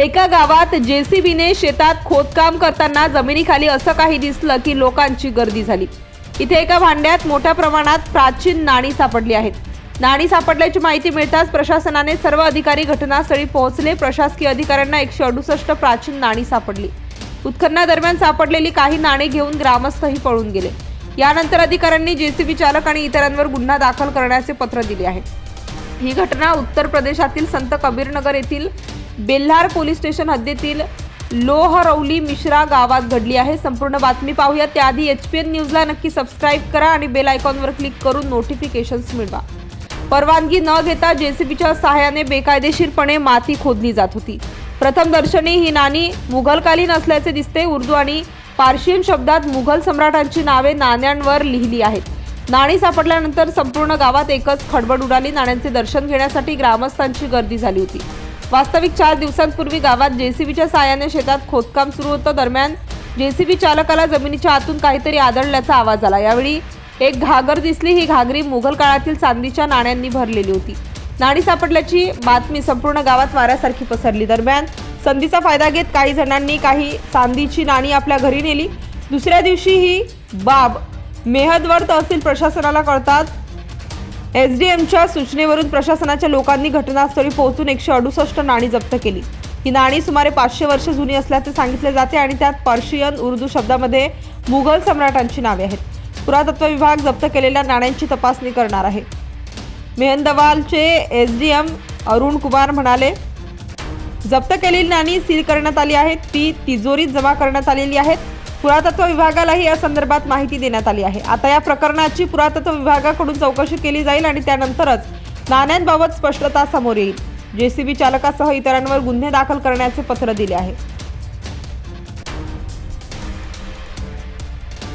एका गावात जेसीबीने शेतात खोदकाम करताना जमिनीखाली असं काही दिसलं की लोकांची गर्दी झाली. इथे एका भांड्यात मोठ्या प्रमाणात प्राचीन नाणी सापडली आहेत. नाणी सापडल्याची माहिती मिळताच प्रशासनाने सर्व अधिकारी घटनास्थळी पोहोचले. प्रशासकीय अधिकाऱ्यांना एकशे अडुसष्ट प्राचीन नाणी सापडली. उत्खननादरम्यान सापडलेली काही नाणी घेऊन ग्रामस्थही पळून गेले. यानंतर अधिकाऱ्यांनी जेसीबी चालक आणि इतरांवर गुन्हा दाखल करण्याचे पत्र दिले आहे. ही घटना उत्तर प्रदेशातील संत कबीरनगर येथील बेल्हार पोलीस स्टेशन हद्दीतील लोहरौली मिश्रा गावात घडली आहे. संपूर्ण बातमी पाहूया त्याआधी एच पी एन न्यूजला नक्की सबस्क्राईब करा आणि बेल आयकॉनवर क्लिक करून नोटिफिकेशन्स मिळवा. परवानगी न घेता जेसीबीच्या सहाय्याने बेकायदेशीरपणे माती खोदली जात होती. प्रथमदर्शनी ही नाणी मुघलकालीन असल्याचे दिसते. उर्दू आणि पार्शियन शब्दात मुघल सम्राटांची नावे नाण्यांवर लिहिली आहेत. नाणी सापडल्यानंतर संपूर्ण गावात एकच खडबड उडाली. नाण्यांचे दर्शन घेण्यासाठी ग्रामस्थांची गर्दी झाली होती. वास्तविक चार दिवसांपूर्वी गावात जेसीबीच्या साहाय्याने शेतात खोदकाम सुरू होतं. दरम्यान जेसीबी चालकाला जमिनीच्या आतून काहीतरी आदळल्याचा आवाज आला. यावेळी एक घागर दिसली. ही घागरी मुघल काळातील चांदीच्या नाण्यांनी भरलेली होती. नाणी सापडल्याची बातमी संपूर्ण गावात वाऱ्यासारखी पसरली. दरम्यान संधीचा फायदा घेत काही जणांनी काही चांदीची नाणी आपल्या घरी नेली. दुसऱ्या दिवशी ही बाब मेहदवर तहसील प्रशासनाला कळतात एस डी एमच्या सूचनेवरून प्रशासनाच्या लोकांनी घटनास्थळी पोहोचून एकशे अडुसष्ट नाणी जप्त केली. ही नाणी सुमारे पाचशे वर्ष जुनी असल्याचे सांगितले जाते आणि त्यात पर्शियन उर्दू शब्दामध्ये मुघल सम्राटांची नावे आहेत. पुरातत्व विभाग जप्त केलेल्या नाण्यांची तपासणी करणार आहे. मेहंदवालचे S D M Arun Kumar म्हणाले जप्त केलेली नाणी सील करण्यात आली आहेत. ती तिजोरीत जमा करण्यात आलेली आहेत. पुरातत्व विभागालाही या संदर्भात माहिती देण्यात आली आहे. आता या प्रकरणाची पुरातत्व विभागाकडून चौकशी केली जाईल आणि त्यानंतरच नाण्यांबाबत स्पष्टता समोर येईल. जेसीबी चालकासह इतरांवर गुन्हे दाखल करण्याचे पत्र दिले आहे.